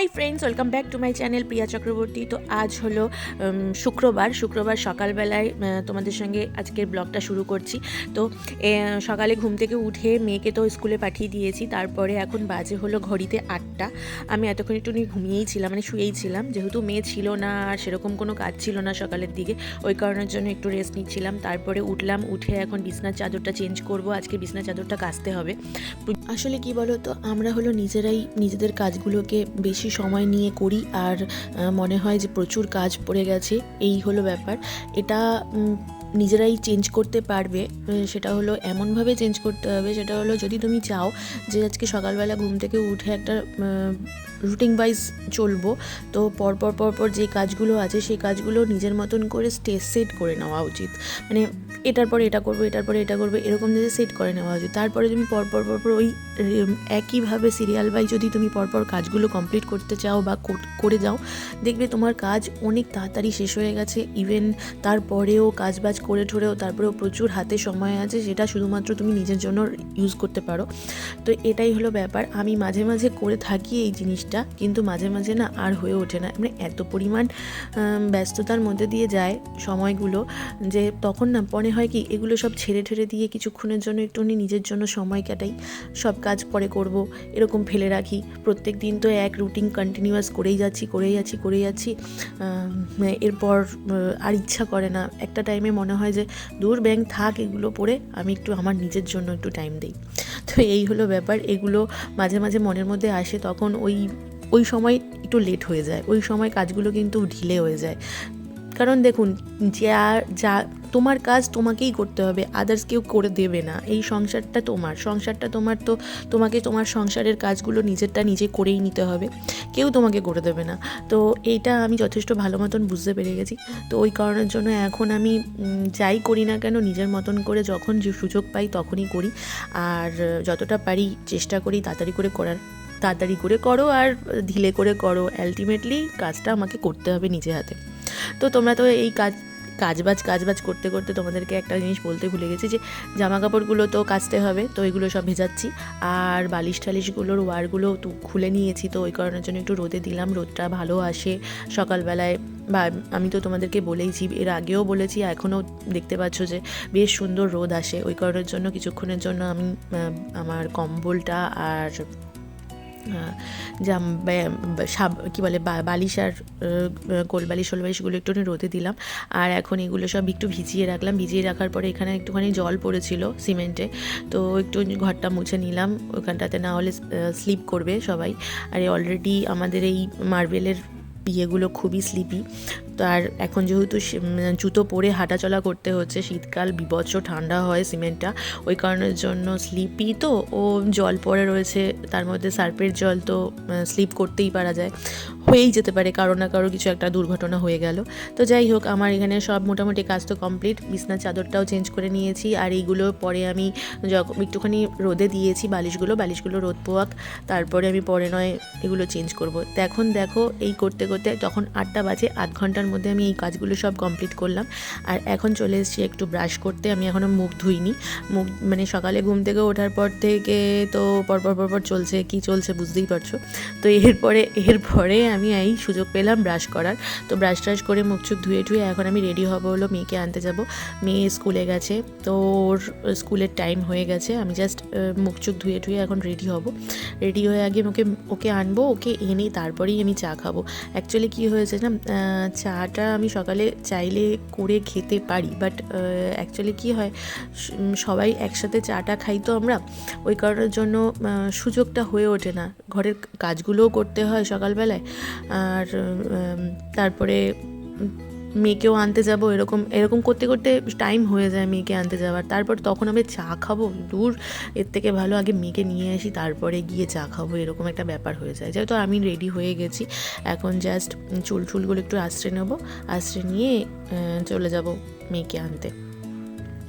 Hi friends welcome back to my channel Priya Chakraborty তো আজ হলো শুক্রবার। শুক্রবার সকালবেলায় তোমাদের সঙ্গে আজকের ব্লগটা শুরু করছি। তো সকালে ঘুম থেকে উঠে মেয়েকে তো স্কুলে পাঠিয়ে দিয়েছি। তারপরে এখন বাজে হলো ঘড়িতে আটটা। আমি এতক্ষণ একটু ঘুমিয়েই ছিলাম মানে শুয়েই ছিলাম। যেহেতু মেয়ে ছিল না, আর সেরকম কোনো কাজ ছিল না সকালের দিকে, ওই কারণের জন্য একটু রেস্ট নিচ্ছিলাম। তারপরে উঠলাম, উঠে এখন বিছনার চাদরটা চেঞ্জ করব। আজকে বিছনার চাদরটা কাচতে হবে। আসলে কি বলো তো আমরা হলো নিজেরাই নিজেদের কাজগুলোকে বেশি সময় নিয়ে করি আর মনে হয় যে প্রচুর কাজ পড়ে গেছে, এই হলো ব্যাপার। এটা নিজেরাই চেঞ্জ করতে পারবে সেটা হলো এমনভাবে চেঞ্জ করতে হবে, সেটা হলো যদি তুমি চাও যে আজকে সকালবেলা ঘুম থেকে উঠে একটা রুটিন ওয়াইজ চলবো, তো পরপর পরপর যে কাজগুলো আছে, সেই কাজগুলো নিজের মতন করে স্টেজ সেট করে নেওয়া উচিত। মানে এটার পরে এটা করব, এটার পরে এটা করব, এরকম যদি সেট করে নেওয়া উচিত তারপরে তুমি পরপর পরপর ওই একইভাবে সিরিয়াল বাই যদি তুমি পরপর কাজগুলো কমপ্লিট করতে চাও বা কর- যাও, দেখবে তোমার কাজ অনেক তাড়াতাড়ি শেষ হয়ে গেছে। ইভেন তারপরেও কাজ বাজ করে ঠোরেও তারপরেও প্রচুর হাতে সময় আছে, সেটা শুধুমাত্র তুমি নিজের জন্য ইউজ করতে পারো। তো এটাই হলো ব্যাপার। আমি মাঝে মাঝে করে থাকি এই জিনিসটা, কিন্তু মাঝে মাঝে না আর হয়ে ওঠে না। মানে এত পরিমাণ ব্যস্ততার মধ্যে দিয়ে যায় সময়গুলো, যে তখন না মনে হয় কি, এগুলো সব ছেড়ে ঠেড়ে দিয়ে কিছুক্ষণের জন্য একটুখানি নিজের জন্য সময় কাটাই। সব কাজ পরে করব, এরকম ফেলে রাখি। প্রত্যেক দিন তো এক রুটিন কন্টিনিউয়াস করেই যাচ্ছি করেই যাচ্ছি করেই যাচ্ছি এরপর আর ইচ্ছা করে না। একটা টাইমে মনে হয় যে, দূর ব্যাংক থাক এগুলো পড়ে, আমি একটু আমার নিজের জন্য একটু টাইম দিই। তো এই হলো ব্যাপার। এগুলো মাঝে মাঝে মনের মধ্যে আসে, তখন ওই ওই সময় একটু লেট হয়ে যায়। ওই সময় কাজগুলো কিন্তু ঢিলে হয়ে যায়। কারণ দেখুন, যা যা, তোমার কাজ তোমাকেই করতে হবে আদার্স কেউ করে দেবে না। এই সংসারটা তোমার সংসারটা তোমার তো, তোমাকে তোমার সংসারের কাজগুলো নিজেরটা নিজে করেই নিতে হবে, কেউ তোমাকে করে দেবে না। তো এইটা আমি যথেষ্ট ভালো মতন বুঝতে পেরে গেছি। তো ওই কারণের জন্য এখন আমি যাই করি না কেন, নিজের মতন করে যখন যে সুযোগ পাই তখনই করি। আর যতটা পারি চেষ্টা করি তাড়াতাড়ি করে করার, তাড়াতাড়ি করে করো আর ঢিলে করে করো। আলটিমেটলি কাজটা আমাকে করতে হবে নিজে হাতে। তো তোমরা তো এই কাজ, কাজবাজ কাজবাজ করতে করতে তোমাদেরকে একটা জিনিস বলতে ভুলে গেছি যে জামা কাপড়গুলো তো কাচতে হবে, তো এগুলো সব ভেজাচ্ছি। আর বালিশ টালিশগুলোর ওয়ারগুলো তো খুলে নিয়েছি, তো ওই কারণের জন্য একটু রোদে দিলাম, রোদটা ভালো আসে সকালবেলায়। বা আমি তো তোমাদেরকে বলেইছি, এর আগেও বলেছি, এখনও দেখতে পাচ্ছ যে বেশ সুন্দর রোদ আসে। ওই কারণের জন্য কিছুক্ষণের জন্য আমি আমার কম্বলটা আর বা- সাব, কী বলে বালিশ আর গোল বালিশ, শোল সোলবালিশগুলো একটুখানি রোদে দিলাম। আর এখন এগুলো সব একটু ভিজিয়ে রাখলাম। ভিজিয়ে রাখার পরে এখানে একটুখানি জল পড়েছিল সিমেন্টে। তো একটু ঘরটা মুছে নিলাম। ওখানটাতে না হলে স্লিপ করবে সবাই। আর অলরেডি আমাদের এই মার্বেলের ইয়েগুলো খুবই স্লিপি তো আর এখন যেহেতু জুতো পরে হাঁটাচলা করতে হচ্ছে, শীতকাল বিভৎস ঠান্ডা হয় সিমেন্টটা, ওই কারণের জন্য স্লিপি তো, ও জল পড়ে রয়েছে, তার মধ্যে সার্পের জল তো স্লিপ করতেই পারা যায়। হয়েই যেতে পারে, কারও না কারও কিছু একটা দুর্ঘটনা হয়ে গেল। তো যাই হোক, আমার এখানে সব মোটামুটি কাজ তো কমপ্লিট বিছনার চাদরটাও চেঞ্জ করে নিয়েছি, আর এইগুলো পরে আমি যখন একটুখানি রোদে দিয়েছি, বালিশগুলো বালিশগুলো রোদ পোয়াক তারপরে আমি পরে নয় এগুলো চেঞ্জ করব। তো এখন দেখো, এই করতে করতে তখন আটটা বাজে, আধ ঘণ্টার মধ্যে আমি এই কাজগুলো সব কমপ্লিট করলাম। আর এখন চলে এসেছি একটু ব্রাশ করতে। আমি এখনও মুখ ধুইনি। মুখ মানে সকালে ঘুম থেকে ওঠার পর থেকে তো পরপর পরপর চলছে। কি চলছে বুঝতেই পারছ? তো এরপরে এরপরে আমি এই সুযোগ পেলাম ব্রাশ করার। তো ব্রাশ ট্রাশ করে মুখ চুখ ধুয়ে ধুয়ে এখন আমি রেডি হব হলো মেয়েকে আনতে যাব। মেয়ে স্কুলে গেছে। তো ওর স্কুলের টাইম হয়ে গেছে। আমি জাস্ট মুখ চুখ ধুয়ে ধুয়ে এখন রেডি হব। রেডি হয়ে আগে ওকে ওকে আনব ওকে এনে তারপরেই আমি চা খাব। অ্যাকচুয়ালি কী হয়েছে না আহ, চাটা আমি সকালে চাইলে করে খেতে পারি বাট অ্যাকচুয়ালি কি হয় সবাই একসাথে চাটা খাই তো আমরা, ওই কারণের জন্য সুযোগটা হয়ে ওঠে না। ঘরের কাজগুলোও করতে হয় সকালবেলায়, আর তারপরে মেয়েকেও আনতে যাব, এরকম এরকম করতে করতে টাইম হয়ে যায় মেয়েকে আনতে যাওয়ার। তারপর তখন আমি চা খাব, দূর, এর থেকে ভালো আগে মেয়েকে নিয়ে আসি, তারপরে গিয়ে চা খাব, এরকম একটা ব্যাপার হয়ে যায়। যেহেতু আমি রেডি হয়ে গেছি, এখন জাস্ট চুল চুলগুলো একটু আশ্রে নেব আশ্রে নিয়ে চলে যাব মেয়েকে আনতে।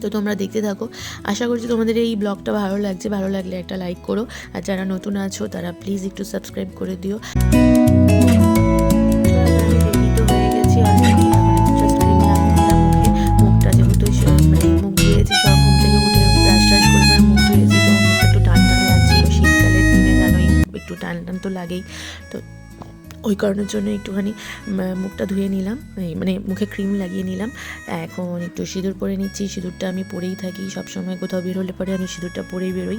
তো তোমরা দেখতে থাকো। আশা করছি তোমাদের এই ব্লগটা ভালো লাগছে। ভালো লাগলে একটা লাইক করো। আর যারা নতুন আছো, তারা প্লিজ একটু সাবস্ক্রাইব করে দিও। টান তো লাগেই। তো ওই কারণের জন্য একটুখানি মুখটা ধুয়ে নিলাম। মানে মুখে ক্রিম লাগিয়ে নিলাম। এখন একটু সিঁদুর পরে নিচ্ছি। সিঁদুরটা আমি পরেই থাকি। সবসময় কোথাও বের হলে পরে আমি সিঁদুরটা পরেই বেরোই।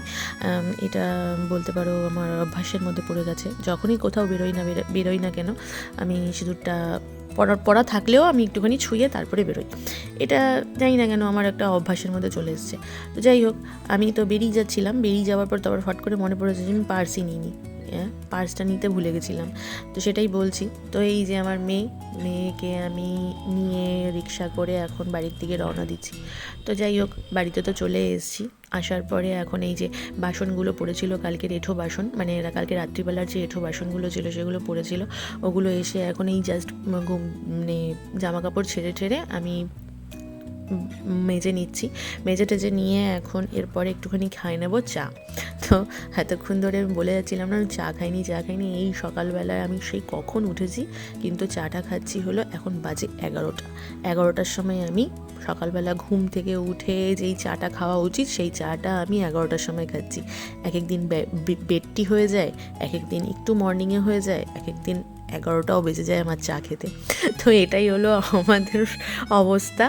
এটা বলতে পারো আমার অভ্যাসের মধ্যে পড়ে গেছে। যখনই কোথাও বেরোই না, বেরো- বেরোই না কেন, আমি সিঁদুরটা পড়া পড়া থাকলেও আমি একটুখানি ছুঁয়ে তারপরে বেরোই। এটা জানি না কেন আমার একটা অভ্যাসের মধ্যে চলে এসছে। তো যাই হোক, আমি তো বেরিয়ে যাচ্ছিলাম। বেরিয়ে যাওয়ার পর তো আবার ফট করে মনে পড়েছে যে আমি পার্সই নিইনি। পার্সটা নিতে ভুলে গেছিলাম। তো সেটাই বলছি। তো এই যে আমার মেয়ে, মেয়েকে আমি নিয়ে রিক্সা করে এখন বাড়ির দিকে রওনা দিচ্ছি। তো যাই হোক, বাড়িতে তো চলে এসেছি। আসার পরে এখন এই যে বাসনগুলো পড়েছিল কালকে এঁঠো বাসন মানে কালকে রাত্রিবেলার যে এঁঠো বাসনগুলো ছিল, সেগুলো পড়েছিল। ওগুলো এসে এখন এই জাস্ট মানে জামা কাপড় ছেড়ে ছেড়ে আমি মেজে নিচ্ছি। মেজে টেজে নিয়ে এখন এরপরে একটুখানি খাই নেব চা। তো এতক্ষণ ধরে আমি বলে যাচ্ছিলাম না চা খাইনি চা খাইনি, এই সকালবেলায় আমি সেই কখন উঠেছি, কিন্তু চাটা খাচ্ছি হলো এখন বাজে এগারোটা। এগারোটার সময় আমি সকালবেলা ঘুম থেকে উঠে যেই চাটা খাওয়া উচিত, সেই চাটা আমি এগারোটার সময় খাচ্ছি। এক এক দিন বেডটি হয়ে যায় এক এক দিন একটু মর্নিংয়ে হয়ে যায় এক এক দিন এগারোটাও বেজে যায় আমার চা খেতে। তো এটাই হলো আমাদের অবস্থা,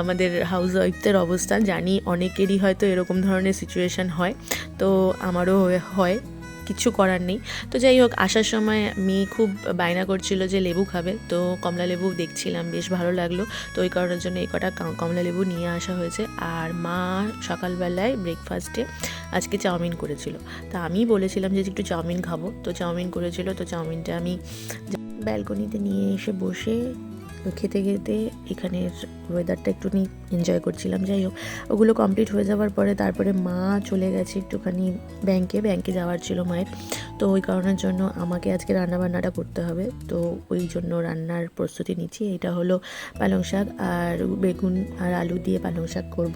আমাদের হাউস ওয়াইফদের অবস্থা। জানি অনেকেরই হয়তো এরকম ধরনের সিচুয়েশান হয়। তো আমারও হয়। কিছু করার নেই। তো যাই হোক, আসার সময় মেয়ে খুব বায়না করছিল যে লেবু খাবে। তো কমলা লেবু দেখছিলাম, বেশ ভালো লাগল। তো ওই কারণের জন্য এই কটা কমলা লেবু নিয়ে আসা হয়েছে। আর মা সকালবেলায় ব্রেকফাস্টে আজকে চাউমিন করেছিল। তা আমি বলেছিলাম যে একটু চাউমিন খাব। তো চাউমিন করেছিল। তো চাউমিনটা আমি ব্যালকনিতে নিয়ে এসে বসে খেতে খেতে এখানের ওয়েদারটা একটু এনজয় করছিলাম, যাই হোক। ওগুলো কমপ্লিট হয়ে যাওয়ার পরে তারপরে মা চলে গেছে একটুখানি ব্যাংকে ব্যাংকে যাওয়ার ছিল মায়ের। তো ওই কারণের জন্য আমাকে আজকে রান্নাবান্নাটা করতে হবে। তো ওই জন্য রান্নার প্রস্তুতি নিচ্ছি। এটা হলো পালং শাক আর বেগুন আর আলু দিয়ে পালং শাক করব।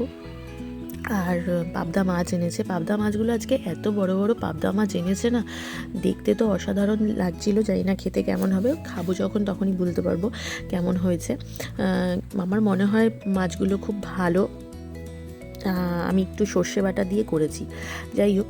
আর পাবদা মাছ এনেছে। পাবদা মাছগুলো আজকে এত বড় বড় পাবদা মাছ এনেছে না, দেখতে তো অসাধারণ লাগছিল, জানি না খেতে কেমন হবে, খাব যখন তখনই বলতে পারব কেমন হয়েছে। আমার মনে হয় মাছগুলো খুব ভালো। আমি একটু সর্ষে বাটা দিয়ে করেছি। যাই হোক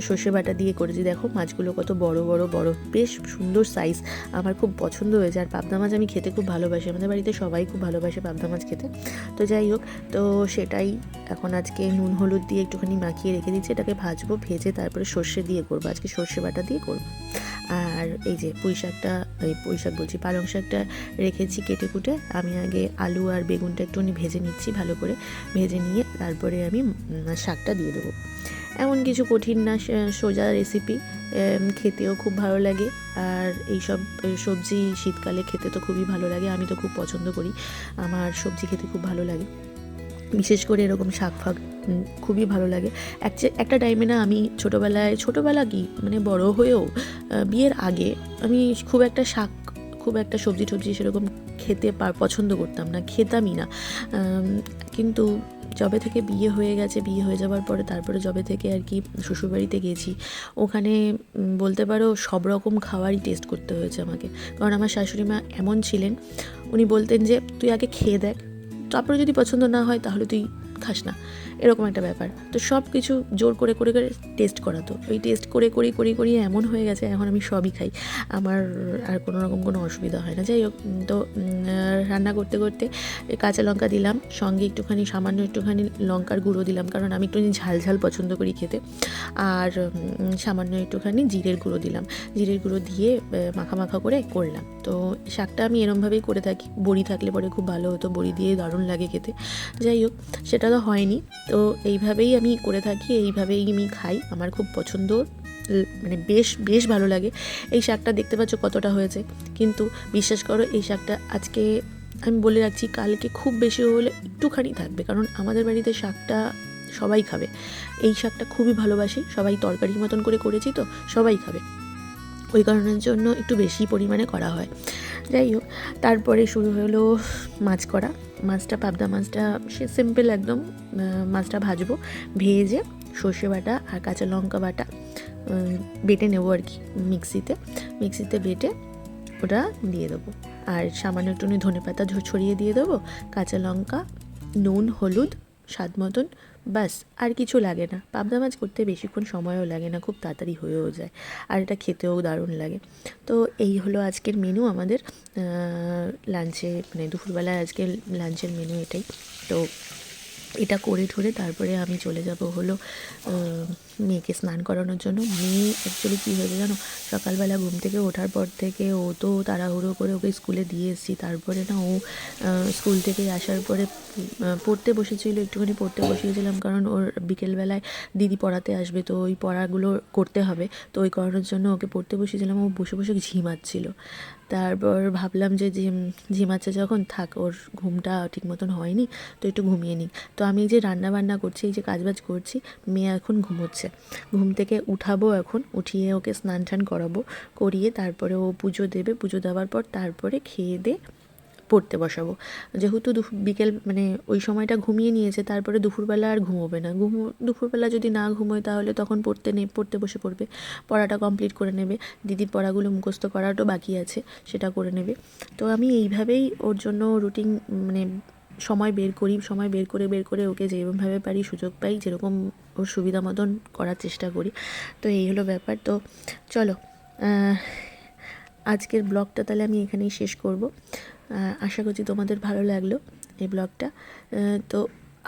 সর্ষে বাটা দিয়ে করেছি। দেখো, মাছগুলো কত বড় বড় বড়। বেশ সুন্দর সাইজ আমার খুব পছন্দ হয়েছে। আর পাবদা মাছ আমি খেতে খুব ভালোবাসি। আমাদের বাড়িতে সবাই খুব ভালোবাসে পাবদা মাছ খেতে। তো যাই হোক, তো সেটাই এখন আজকে নুন, হলুদ দিয়ে একটুখানি মাখিয়ে রেখে দিচ্ছি। এটাকে ভাজবো, ভেজে তারপরে সর্ষে দিয়ে করব। আজকে সর্ষে বাটা দিয়ে করব। আর এই যে পুঁই শাকটা, এই পুঁই শাক বলছি, পালং শাকটা রেখেছি কেটে কুটে। আমি আগে আলু আর বেগুনটা একটুখানি ভেজে নিচ্ছি ভালো করে। ভেজে নিয়ে তারপরে আমি শাকটা দিয়ে দেবো। এমন কিছু কঠিন না সোজা রেসিপি খেতেও খুব ভালো লাগে। আর এইসব সবজি শীতকালে খেতে তো খুবই ভালো লাগে, আমি তো খুব পছন্দ করি। আমার সবজি খেতে খুব ভালো লাগে। বিশেষ করে এরকম শাক ফাক খুবই ভালো লাগে। একটা টাইমে না আমি ছোটোবেলায়, ছোটোবেলা কি মানে বড় হয়েও বিয়ের আগে আমি খুব একটা শাক, খুব একটা সবজি টবজি সেরকম খেতে পার পছন্দ করতাম না, খেতামই না। কিন্তু যবে থেকে বিয়ে হয়ে গেছে, বিয়ে হয়ে যাওয়ার পরে তারপরে যবে থেকে আর কি শ্বশুরবাড়িতে গেছি, ওখানে বলতে পারো সব রকম খাবারই টেস্ট করতে হয়েছে আমাকে। কারণ আমার শাশুড়ি মা এমন ছিলেন, উনি বলতেন যে, তুই আগে খেয়ে দেখ তারপরে যদি পছন্দ না হয় তাহলে তুই খাস না। এরকম একটা ব্যাপার। তো সব কিছু জোর করে করে করে টেস্ট করাতো ওই টেস্ট করে, করি করি করি এমন হয়ে গেছে, এখন আমি সবই খাই। আমার আর কোনো রকম কোনো অসুবিধা হয় না। যাই হোক তো রান্না করতে করতে কাঁচা লঙ্কা দিলাম। সঙ্গে একটুখানি, সামান্য একটুখানি লঙ্কার গুঁড়ো দিলাম। কারণ আমি একটুখানি ঝাল ঝাল পছন্দ করি খেতে। আর সামান্য একটুখানি জিরের গুঁড়ো দিলাম। জিরের গুঁড়ো দিয়ে মাখা মাখা করে করলাম। তো শাকটা আমি এরমভাবেই করে থাকি। বড়ি থাকলে পরে খুব ভালো হতো। বড়ি দিয়ে দারুণ লাগে খেতে। যাই হোক, সেটা তো হয়নি। তো এইভাবেই আমি করে থাকি, এইভাবেই আমি খাই। আমার খুব পছন্দ মানে বেশ বেশ ভালো লাগে। এই শাকটা দেখতে পাচ্ছ কতটা হয়েছে। কিন্তু বিশ্বাস করো, এই শাকটা আজকে আমি বলে রাখছি, কালকে খুব বেশি হলে একটুখানি থাকবে। কারণ আমাদের বাড়িতে শাকটা সবাই খাবে। এই শাকটা খুবই ভালোবাসি। সবাই তরকারির মতন করে করেছি তো, সবাই খাবে। ওই কারণের জন্য একটু বেশি পরিমাণে করা হয়। যাই হোক, তারপরে শুরু হলো মাছ করা। মাছটা, পাবদা মাছটা, সে সিম্পল একদম মাছটা ভাজবো, ভেজে সর্ষে বাটা আর কাঁচা লঙ্কা বাটা বেটে নেব আর কি মিক্সিতে। মিক্সিতে বেটে ওটা দিয়ে দেবো। আর সামান্য একটুখানি ধনে পাতা ছড়িয়ে দিয়ে দেবো, কাঁচা লঙ্কা, নুন, হলুদ, স্বাদ মতন বাস, আর কিছু লাগে না। পাবদা মাছ করতে বেশিক্ষণ সময়ও লাগে না, খুব তাড়াতাড়ি হয়েও যায়, আর এটা খেতেও দারুণ লাগে। তো এই হলো আজকের মেনু আমাদের। লাঞ্চে মানে দুপুরবেলায় আজকে লাঞ্চের মেনু এটাই। তো এটা করে ঠরে তারপরে আমি চলে যাব হলো মেয়েকে স্নান করানোর জন্য। মেয়ে অ্যাকচুয়ালি কী হয়েছে জানো? সকালবেলা ঘুম থেকে ওঠার পর থেকে ও তো তাড়াহুড়ো করে ওকে স্কুলে দিয়ে এসেছি। তারপরে না ও স্কুল থেকে আসার পরে পড়তে বসেছিল, একটুখানি পড়তে বসিয়েছিলাম কারণ ওর বিকেলবেলায় দিদি পড়াতে আসবে, তো ওই পড়াগুলো করতে হবে। তো ওই করানোর জন্য ওকে পড়তে বসিয়েছিলাম, ও বসে বসে ঝিমাচ্ছিল তারপর ভাবলাম যে ঝিম ঝিমাচ্ছে যখন, থাক ওর ঘুমটা ঠিক মতন হয়নি, তো একটু ঘুমিয়ে নিই। তো আমি যে রান্না বান্না করছি, এই যে কাজবাজ করছি, মেয়ে এখন ঘুমোচ্ছে। ঘুম থেকে উঠাবো এখন, উঠিয়ে ওকে স্নান টান করাবো, করিয়ে তারপরে ও পুজো দেবে। পুজো দেওয়ার পর তারপরে খেয়ে দিয়ে পড়তে বসাবো। যেহেতু বিকেল মানে ওই সময়টা ঘুমিয়ে নিয়েছে, তারপরে দুপুরবেলা আর ঘুমোবে না। ঘুমো, দুপুরবেলা যদি না ঘুমোয় তাহলে তখন পড়তে নে, পড়তে বসে পড়বে। পড়াটা কমপ্লিট করে নেবে। দিদির পড়াগুলো মুখস্থ করাটাও বাকি আছে, সেটা করে নেবে। তো আমি এইভাবেই ওর জন্য রুটিন মানে সময় বের করি, সময় বের করে বের করে ওকে যেরকমভাবে পারি সুযোগ পাই, যেরকম ওর সুবিধা মতন করার চেষ্টা করি। তো এই হলো ব্যাপার। তো চলো আজকের ব্লগটা তাহলে আমি এখানেই শেষ করব। আশা করছি তোমাদের ভালো লাগল এই ব্লগটা। তো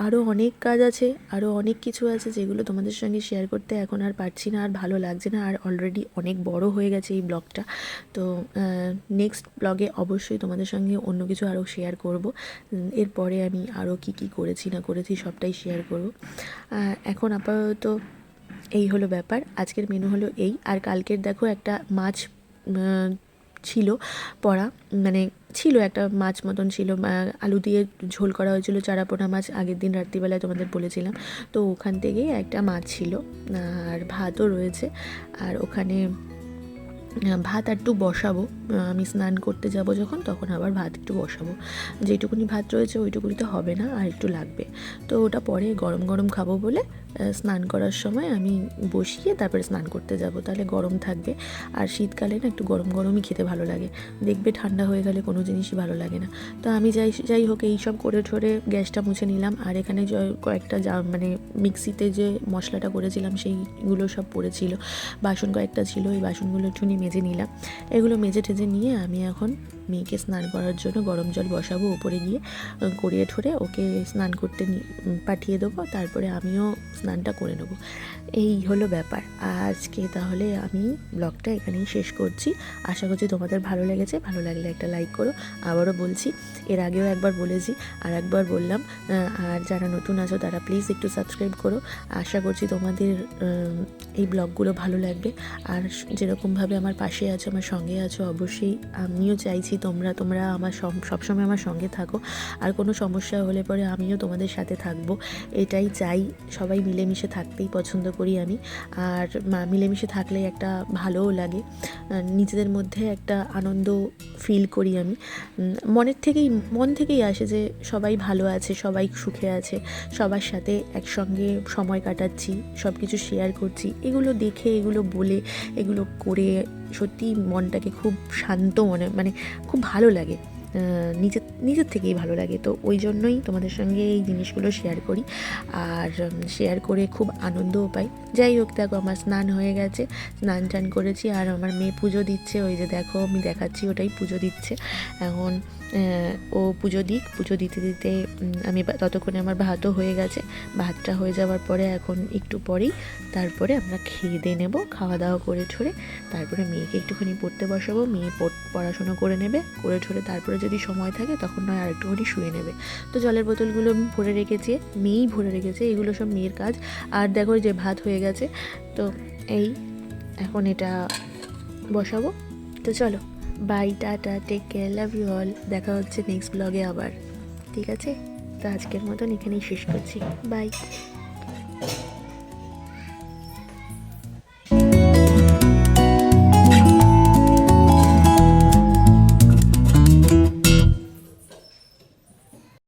আরও অনেক কাজ আছে আরও অনেক কিছু আছে যেগুলো তোমাদের সঙ্গে শেয়ার করতে এখন আর পারছি না, আর ভালো লাগছে না, আর অলরেডি অনেক বড় হয়ে গেছে এই ব্লগটা। তো নেক্সট ব্লগে অবশ্যই তোমাদের সঙ্গে অন্য কিছু আরও শেয়ার করব। এরপরে আমি আরও কি কি করেছি না করেছি সবটাই শেয়ার করব। এখন আপাতত এই হলো ব্যাপার, আজকের মেনু হলো এই, আর কালকের দেখো একটা মাছ ছিল, পড়া মানে ছিল, একটা মাছ মতন ছিল আলু দিয়ে ঝোল করা হয়েছিল, চারাপোনা মাছ আগের দিন রাত্রিবেলায় তোমাদের বলেছিলাম। তো ওখান থেকেই একটা মাছ ছিল, আর ভাতও রয়েছে, আর ওখানে ভাত একটু বসাবো। আমি স্নান করতে যাব যখন, তখন আবার ভাত একটু বসাবো। যেটুকুনি ভাত রয়েছে, ওইটুকুনি তো হবে না, আর একটু লাগবে। তো ওটা পরে গরম গরম খাব বলে স্নান করার সময় আমি বসিয়ে তারপরে স্নান করতে যাব। তাহলে গরম থাকবে। আর শীতকালে না একটু গরম গরমই খেতে ভালো লাগে। দেখবে ঠান্ডা হয়ে গেলে কোনো জিনিসই ভালো লাগে না। তো আমি যাই যাই হোক এইসব করে ঠরে গ্যাসটা মুছে নিলাম। আর এখানে কয়েকটা যা মানে মিক্সিতে যে মশলাটা করেছিলাম, সেইগুলো সব পড়েছিল। বাসন কয়েকটা ছিল ওই বাসনগুলো একটুখানি মেজে নিলাম। এগুলো মেজে টেজে নিয়ে আমি এখন মেয়েকে স্নান করার জন্য গরম জল বসাবো উপরে গিয়ে করিয়ে ঠরে ওকে স্নান করতে পাঠিয়ে দেবো, তারপরে আমিও স্নানটা করে নেব। এই হলো ব্যাপার। আজকে তাহলে আমি ব্লগটা এখানেই শেষ করছি। আশা করছি তোমাদের ভালো লেগেছে, ভালো লাগলে একটা লাইক করো। আবারও বলছি, এর আগেও একবার বলেছি আর একবার বললাম আর যারা নতুন আছো তারা প্লিজ একটু সাবস্ক্রাইব করো। আশা করছি তোমাদের এই ব্লগগুলো ভালো লাগবে। আর যেরকমভাবে আমার পাশে আছো, আমার সঙ্গে আছো, অবশ্যই আমিও চাইছি তোমরা তোমরা আমার সব- সবসময় আমার সঙ্গে থাকো। আর কোনো সমস্যা হলে পরে আমিও তোমাদের সাথে থাকব। এটাই চাই। সবাই মিলেমিশে থাকতেই পছন্দ করি আমি। আর মিলেমিশে থাকলে একটা ভালোও লাগে। নিজেদের মধ্যে একটা আনন্দ ফিল করি আমি। মনের থেকেই, মন থেকেই আসে যে সবাই ভালো আছে, সবাই সুখে আছে, সবার সাথে একসঙ্গে সময় কাটাচ্ছি সব কিছু শেয়ার করছি। এগুলো দেখে, এগুলো বলে, এগুলো করে সত্যি মনটাকে খুব শান্ত মনে মানে খুব ভালো লাগে। নিজের নিজের থেকেই ভালো লাগে। তো ওই জন্যই তোমাদের সঙ্গে এই জিনিসগুলো শেয়ার করি। আর শেয়ার করে খুব আনন্দও পাই। যাই হোক, দেখো আমার স্নান হয়ে গেছে। স্নান টান করেছি আর আমার মেয়ে পুজো দিচ্ছে। ওই যে দেখো, আমি দেখাচ্ছি, ওটাই পুজো দিচ্ছে। এখন ও পুজো দিক। পুজো দিতে দিতে আমি ততক্ষণে আমার ভাতও হয়ে গেছে। ভাতটা হয়ে যাওয়ার পরে এখন একটু পরেই তারপরে আমরা খেয়ে দিয়ে নেব, খাওয়া দাওয়া করে ঠরে। তারপরে মেয়েকে একটুখানি পড়তে বসাবো। মেয়ে পড়- পড়াশোনা করে নেবে। করে ছড়ে তারপরে যদি সময় থাকে তখন নয় আর একটুখানি শুয়ে নেবে। তো জলের বোতলগুলো ভরে রেখেছি, মেয়েই ভরে রেখেছে, এগুলো সব মেয়ের কাজ। আর দেখো যে ভাত হয়ে গেছে, তো এই এখন এটা বসাবো। তো চলো bye tata take care love you all দেখা হচ্ছে নেক্সট ব্লগে আবার। ঠিক আছে? তো আজকের মতন এখানেই শেষ করছি। বাই